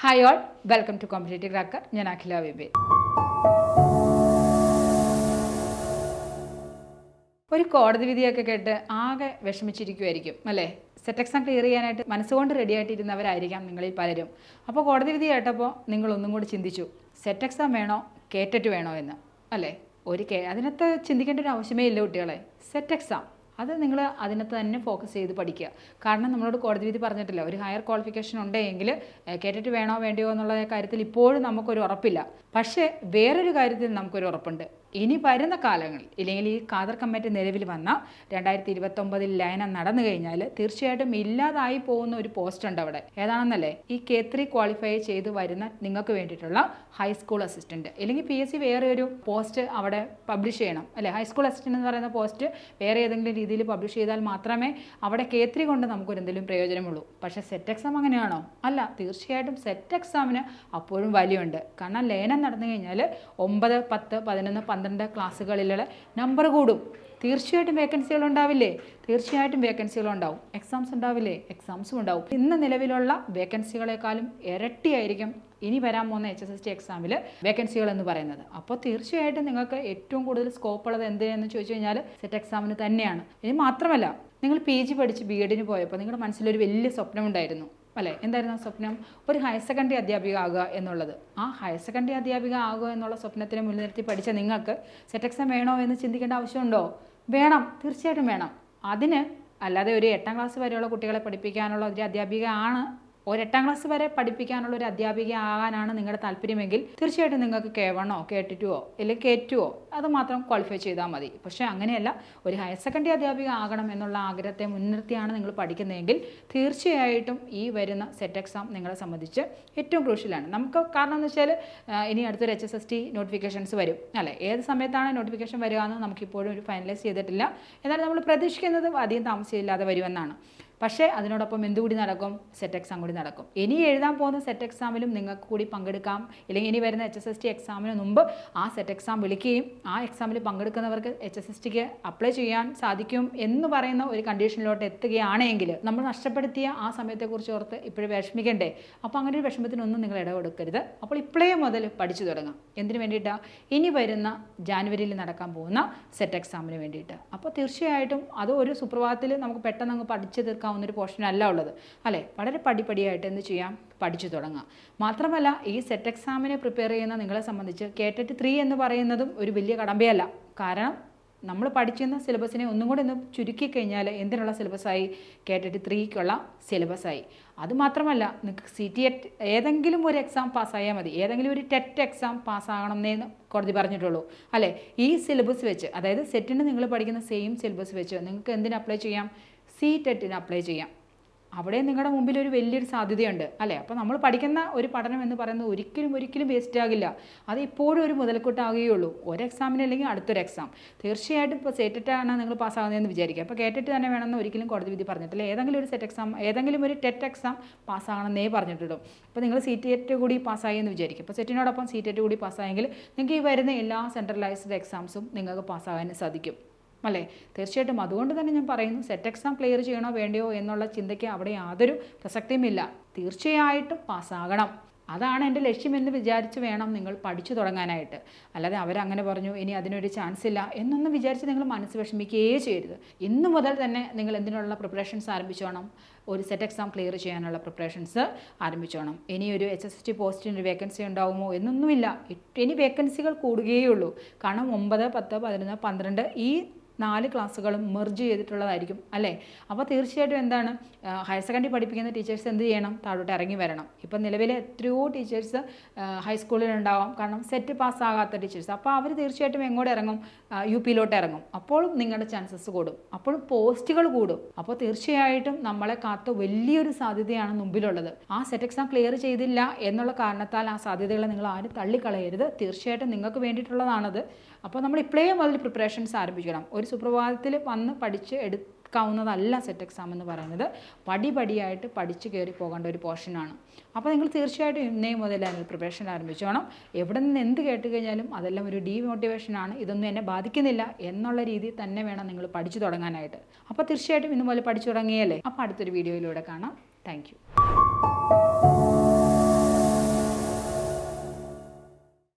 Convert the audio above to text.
Hi all welcome to competitive cracker ഞാൻ അഖില വിബി. ഒരു കോടതി വിധിയൊക്കെ കേട്ട് ആകെ വിഷമിച്ചിരിക്കുമായിരിക്കും അല്ലേ? സെറ്റ് എക്സാം ക്ലിയർ ചെയ്യാനായിട്ട് മനസ്സുകൊണ്ട് റെഡി ആയിട്ടിരുന്നവരായിരിക്കാം നിങ്ങളിൽ പലരും. അപ്പോൾ കോടതി വിധി കേട്ടപ്പോൾ നിങ്ങൾ ഒന്നും കൂടി ചിന്തിച്ചു സെറ്റ് എക്സാം വേണോ കേറ്ററ്റ് വേണോ എന്ന് അല്ലേ? ഒരു കേ അതിനകത്ത് ചിന്തിക്കേണ്ട ഒരു ആവശ്യമേ ഇല്ല കുട്ടികളെ. സെറ്റ് എക്സാം അത് നിങ്ങൾ അതിനകത്ത് തന്നെ ഫോക്കസ് ചെയ്ത് പഠിക്കുക. കാരണം നമ്മളോട് കോടതി വിധി പറഞ്ഞിട്ടില്ല. ഒരു ഹയർ ക്വാളിഫിക്കേഷൻ ഉണ്ടെങ്കിൽ കേട്ടിട്ട് വേണോ വേണ്ടയോ എന്നുള്ള കാര്യത്തിൽ ഇപ്പോഴും നമുക്കൊരു ഉറപ്പില്ല. പക്ഷേ വേറൊരു കാര്യത്തിൽ നമുക്കൊരു ഉറപ്പുണ്ട്. ഇനി വരുന്ന കാലങ്ങളിൽ ഇല്ലെങ്കിൽ ഈ ഖാദർ കമ്മിറ്റി നിലവിൽ വന്ന രണ്ടായിരത്തി ഇരുപത്തൊമ്പതിൽ ലയനം നടന്നു കഴിഞ്ഞാൽ തീർച്ചയായിട്ടും ഇല്ലാതായി പോകുന്ന ഒരു പോസ്റ്റ് ഉണ്ട് അവിടെ. ഏതാണെന്നല്ലേ? ഈ കെ ത്രീ ക്വാളിഫൈ ചെയ്ത് വരുന്ന നിങ്ങൾക്ക് വേണ്ടിയിട്ടുള്ള ഹൈസ്കൂൾ അസിസ്റ്റന്റ് അല്ലെങ്കിൽ പി എസ് സി വേറെ ഒരു പോസ്റ്റ് അവിടെ പബ്ലിഷ് ചെയ്യണം. അല്ലെ? ഹൈസ്കൂൾ അസിസ്റ്റന്റ് എന്ന് പറയുന്ന പോസ്റ്റ് വേറെ ഏതെങ്കിലും രീതിയിൽ പബ്ലിഷ് ചെയ്താൽ മാത്രമേ അവിടെ കെ ത്രീ കൊണ്ട് നമുക്കൊരു എന്തെങ്കിലും പ്രയോജനമുള്ളൂ. പക്ഷേ സെറ്റ് എക്സാം അങ്ങനെയാണോ? അല്ല തീർച്ചയായിട്ടും സെറ്റ് എക്സാമിന് അപ്പോഴും വാല്യുണ്ട് കാരണം ലയനം നടന്നു കഴിഞ്ഞാൽ ഒമ്പത് പത്ത് പതിനൊന്ന് പന്ത്രണ്ട് ക്ലാസ്സുകളിലുള്ള നമ്പർ കൂടും. തീർച്ചയായിട്ടും വേക്കൻസികൾ ഉണ്ടാവില്ലേ? തീർച്ചയായിട്ടും വേക്കൻസികൾ ഉണ്ടാവും. എക്സാംസ് ഉണ്ടാവില്ലേ? എക്സാംസും ഉണ്ടാവും. ഇന്ന് നിലവിലുള്ള വേക്കൻസികളെക്കാളും ഇരട്ടിയായിരിക്കും ഇനി വരാൻ പോകുന്ന എച്ച് എസ് എസ് ടി എക്സാമിൽ വേക്കൻസികൾ എന്ന് പറയുന്നത്. അപ്പോൾ തീർച്ചയായിട്ടും നിങ്ങൾക്ക് ഏറ്റവും കൂടുതൽ സ്കോപ്പ് ഉള്ളത് എന്തിനെന്ന് ചോദിച്ചു കഴിഞ്ഞാൽ സെറ്റ് എക്സാമിന് തന്നെയാണ്. ഇനി മാത്രമല്ല നിങ്ങൾ പി ജി പഠിച്ച് ബി എഡിന് പോയപ്പോൾ നിങ്ങളുടെ മനസ്സിലൊരു വലിയ സ്വപ്നമുണ്ടായിരുന്നു അല്ലേ? എന്തായിരുന്നു ആ സ്വപ്നം? ഒരു ഹയർ സെക്കൻഡറി അധ്യാപിക ആകുക എന്നുള്ളത്. ആ ഹയർ സെക്കൻഡറി അധ്യാപിക ആകുക എന്നുള്ള സ്വപ്നത്തിനെ മുൻനിർത്തി പഠിച്ച നിങ്ങൾക്ക് സെറ്റ് എക്സാം വേണോ എന്ന് ചിന്തിക്കേണ്ട ആവശ്യമുണ്ടോ? വേണം. തീർച്ചയായിട്ടും വേണം. അതിന് അല്ലാതെ ഒരു എട്ടാം ക്ലാസ് വരെയുള്ള കുട്ടികളെ പഠിപ്പിക്കാനുള്ള ഒരു അധ്യാപിക ആണ് ഒരു എട്ടാം ക്ലാസ് വരെ പഠിപ്പിക്കാനുള്ള ഒരു അധ്യാപിക ആകാനാണ് നിങ്ങളുടെ താല്പര്യമെങ്കിൽ തീർച്ചയായിട്ടും നിങ്ങൾക്ക് കെ വണ്ണോ കെ ടുവോ അല്ലെങ്കിൽ കെ ടുവോ അത് മാത്രം ക്വാളിഫൈ ചെയ്താൽ മതി. പക്ഷേ അങ്ങനെയല്ല ഒരു ഹയർ സെക്കൻഡറി അധ്യാപിക ആകണം എന്നുള്ള ആഗ്രഹത്തെ മുൻനിർത്തിയാണ് നിങ്ങൾ പഠിക്കുന്നതെങ്കിൽ തീർച്ചയായിട്ടും ഈ വരുന്ന സെറ്റ് എക്സാം നിങ്ങളെ സംബന്ധിച്ച് ഏറ്റവും ക്രൂഷ്യലാണ് നമുക്ക് കാരണം എന്ന് വെച്ചാൽ ഇനി അടുത്തൊരു H S S T notifications വരും. അല്ലേ? ഏത് സമയത്താണ് നോട്ടിഫിക്കേഷൻ വരിക എന്ന് നമുക്കിപ്പോഴും ഒരു ഫൈനലൈസ് ചെയ്തിട്ടില്ല. എന്നാലും നമ്മൾ പ്രതീക്ഷിക്കുന്നത് അധികം താമസിച്ചില്ലാതെ വരുമെന്നാണ്. പക്ഷേ അതിനോടൊപ്പം എന്തുകൂടി നടക്കും? സെറ്റ് എക്സാം കൂടി നടക്കും. ഇനി എഴുതാൻ പോകുന്ന സെറ്റ് എക്സാമിലും നിങ്ങൾക്ക് കൂടി പങ്കെടുക്കാം. ഇല്ലെങ്കിൽ ഇനി വരുന്ന എച്ച് എസ് എസ് ടി എക്സാമിന് മുമ്പ് ആ സെറ്റ് എക്സാം വിളിക്കുകയും ആ എക്സാമിൽ പങ്കെടുക്കുന്നവർക്ക് എച്ച് എസ് എസ് ടിക്ക് അപ്ലൈ ചെയ്യാൻ സാധിക്കും എന്ന് പറയുന്ന ഒരു കണ്ടീഷനിലോട്ട് എത്തുകയാണെങ്കിൽ നമ്മൾ നഷ്ടപ്പെടുത്തിയ ആ സമയത്തെക്കുറിച്ച് ഓർത്ത് ഇപ്പോഴും വിഷമിക്കണ്ടേ? അപ്പോൾ അങ്ങനെ ഒരു വിഷമത്തിനൊന്നും നിങ്ങൾ ഇടകൊടുക്കരുത്. അപ്പോൾ ഇപ്പോഴേ മുതൽ പഠിച്ചു തുടങ്ങാം. എന്തിനു വേണ്ടിയിട്ടാണ് ഇനി വരുന്ന ജാനുവരിയിൽ നടക്കാൻ പോകുന്ന സെറ്റ് എക്സാമിന് വേണ്ടിയിട്ട്. അപ്പോൾ തീർച്ചയായിട്ടും അത് ഒരു സുപ്രഭാതത്തിൽ നമുക്ക് പെട്ടെന്ന് അങ്ങ് പഠിച്ചു തീർക്കാവുന്ന ഒരു പോർഷൻ അല്ല ഉള്ളത്. അല്ലേ? വളരെ പടിപടിയായിട്ട് എന്ത് ചെയ്യാം? പഠിച്ചു തുടങ്ങാം. മാത്രമല്ല ഈ സെറ്റ് എക്സാമിനെ പ്രിപ്പയർ ചെയ്യുന്ന നിങ്ങളെ സംബന്ധിച്ച് കേട്ടിട്ട് ത്രീ എന്ന് പറയുന്നതും ഒരു വലിയ കടമ്പയല്ല. കാരണം നമ്മൾ പഠിച്ചിരുന്ന സിലബസിനെ ഒന്നും കൂടി ഒന്ന് ചുരുക്കി കഴിഞ്ഞാൽ എന്തിനുള്ള സിലബസായി കേട്ടിട്ട് ത്രീക്കുള്ള സിലബസായി അതുമാത്രമല്ല നിങ്ങൾക്ക് സി ടി എറ്റ് ഏതെങ്കിലും ഒരു എക്സാം പാസ്സായാൽ മതി. ഏതെങ്കിലും ഒരു ടെറ്റ് എക്സാം പാസ്സാകണമെന്നേ കോടതി പറഞ്ഞിട്ടുള്ളൂ. അല്ലേ? ഈ സിലബസ് വെച്ച് അതായത് സെറ്റിന് നിങ്ങൾ പഠിക്കുന്ന സെയിം സിലബസ് വെച്ച് നിങ്ങൾക്ക് എന്തിന് അപ്ലൈ ചെയ്യാം? സി ടെറ്റിന് അപ്ലൈ ചെയ്യാം അവിടെ നിങ്ങളുടെ മുമ്പിൽ ഒരു വലിയൊരു സാധ്യതയുണ്ട് അല്ലേ അപ്പോൾ നമ്മൾ പഠിക്കുന്ന ഒരു പഠനം എന്ന് പറയുന്നത് ഒരിക്കലും ഒരിക്കലും വേസ്റ്റ് ആകില്ല അത് ഇപ്പോഴും ഒരു മുതൽക്കൂട്ടാകുകയുള്ളൂ ഒരു എക്സാമിന് അല്ലെങ്കിൽ അടുത്തൊരു എക്സാം തീർച്ചയായിട്ടും ഇപ്പോൾ സെറ്റിട്ടാണ് നിങ്ങൾ പാസ്സാകുന്നതെന്ന് വിചാരിക്കുക അപ്പോൾ കേട്ടിട്ട് തന്നെ വേണമെന്ന് ഒരിക്കലും കോടതി വിധി പറഞ്ഞിട്ടില്ല ഏതെങ്കിലും ഒരു സെറ്റ് എക്സാം ഏതെങ്കിലും ഒരു ടെറ്റ് എക്സാം പാസ്സാകണമെന്നേ പറഞ്ഞിട്ടുള്ളൂ അപ്പോൾ നിങ്ങൾ സി ടെറ്റ് കൂടി പാസ്സായി എന്ന് വിചാരിക്കും അപ്പോൾ സെറ്റിനോടൊപ്പം സി ടെറ്റ് കൂടി പാസ്സായെങ്കിൽ നിങ്ങൾക്ക് ഈ വരുന്ന എല്ലാ സെൻട്രലൈസ്ഡ് എക്സാംസും നിങ്ങൾക്ക് പാസ്സാകാൻ സാധിക്കും അല്ലേ? തീർച്ചയായിട്ടും അതുകൊണ്ട് തന്നെ ഞാൻ പറയുന്നു സെറ്റ് എക്സാം ക്ലിയർ ചെയ്യണോ വേണ്ടയോ എന്നുള്ള ചിന്തയ്ക്ക് അവിടെ യാതൊരു പ്രസക്തിയുമില്ല. തീർച്ചയായിട്ടും പാസ്സാകണം. അതാണ് എന്റെ ലക്ഷ്യമെന്ന് വിചാരിച്ച് വേണം നിങ്ങൾ പഠിച്ചു തുടങ്ങാനായിട്ട്. അല്ലാതെ അവരങ്ങനെ പറഞ്ഞു ഇനി അതിനൊരു ചാൻസ് ഇല്ല എന്നൊന്നും വിചാരിച്ച് നിങ്ങൾ മനസ്സ് വിഷമിക്കുകയേ ചെയ്യരുത്. ഇന്നു മുതൽ തന്നെ നിങ്ങൾ എന്തിനുള്ള പ്രിപ്പറേഷൻസ് ആരംഭിച്ചോണം? ഒരു സെറ്റ് എക്സാം ക്ലിയർ ചെയ്യാനുള്ള പ്രിപ്പറേഷൻസ് ആരംഭിച്ചോണം. ഇനി ഒരു എച്ച് എസ് ടി പോസ്റ്റിന് വേക്കൻസി ഉണ്ടാവുമോ എന്നൊന്നുമില്ല. ഇനി വേക്കൻസികൾ കൂടുകയേ ഉള്ളൂ. കാരണം ഒമ്പത് പത്ത് പതിനൊന്ന് പന്ത്രണ്ട് ഈ നാല് ക്ലാസ്സുകളും മെർജ് ചെയ്തിട്ടുള്ളതായിരിക്കും അല്ലേ? അപ്പോൾ തീർച്ചയായിട്ടും എന്താണ് ഹയർ സെക്കൻഡറി പഠിപ്പിക്കുന്ന ടീച്ചേഴ്സ് എന്ത് ചെയ്യണം? താഴോട്ട് ഇറങ്ങി വരണം. ഇപ്പം നിലവിലെ എത്രയോ ടീച്ചേഴ്സ് ഹൈസ്കൂളിലുണ്ടാവാം കാരണം സെറ്റ് പാസ്സാകാത്ത ടീച്ചേഴ്സ്. അപ്പോൾ അവർ തീർച്ചയായിട്ടും എങ്ങോട്ട് ഇറങ്ങും? യു പിയിലോട്ട് ഇറങ്ങും. അപ്പോഴും നിങ്ങളുടെ ചാൻസസ് കൂടും. അപ്പോഴും പോസ്റ്റുകൾ കൂടും. അപ്പോൾ തീർച്ചയായിട്ടും നമ്മളെ കാത്ത വലിയൊരു സാധ്യതയാണ് മുമ്പിലുള്ളത്. ആ സെറ്റ് എക്സാം ക്ലിയർ ചെയ്തില്ല എന്നുള്ള കാരണത്താൽ ആ സാധ്യതകളെ നിങ്ങൾ ആരും തള്ളിക്കളയരുത്. തീർച്ചയായിട്ടും നിങ്ങൾക്ക് വേണ്ടിയിട്ടുള്ളതാണത്. അപ്പോൾ നമ്മൾ ഇപ്പോഴേ മുതൽ പ്രിപ്പറേഷൻസ് ആരംഭിക്കണം. ഒരു സുപ്രഭാതത്തിൽ വന്ന് പഠിച്ച് എടുക്കാവുന്നതല്ല സെറ്റ് എക്സാം എന്ന് പറയുന്നത്. പടിപടിയായിട്ട് പഠിച്ച് കയറി പോകേണ്ട ഒരു പോർഷനാണ് അപ്പോൾ നിങ്ങൾ തീർച്ചയായിട്ടും ഇന്നേ മുതൽ അതിൽ പ്രിപ്പറേഷൻ ആരംഭിച്ചു വേണം. എവിടെ നിന്ന് എന്ത് കേട്ട് കഴിഞ്ഞാലും അതെല്ലാം ഒരു ഡീമോട്ടിവേഷനാണ് ഇതൊന്നും എന്നെ ബാധിക്കുന്നില്ല എന്നുള്ള രീതിയിൽ തന്നെ വേണം നിങ്ങൾ പഠിച്ചു തുടങ്ങാനായിട്ട്. അപ്പോൾ തീർച്ചയായിട്ടും ഇന്നുപോലെ പഠിച്ചു തുടങ്ങിയല്ലേ? അപ്പോൾ അടുത്തൊരു വീഡിയോയിലൂടെ കാണാം. താങ്ക്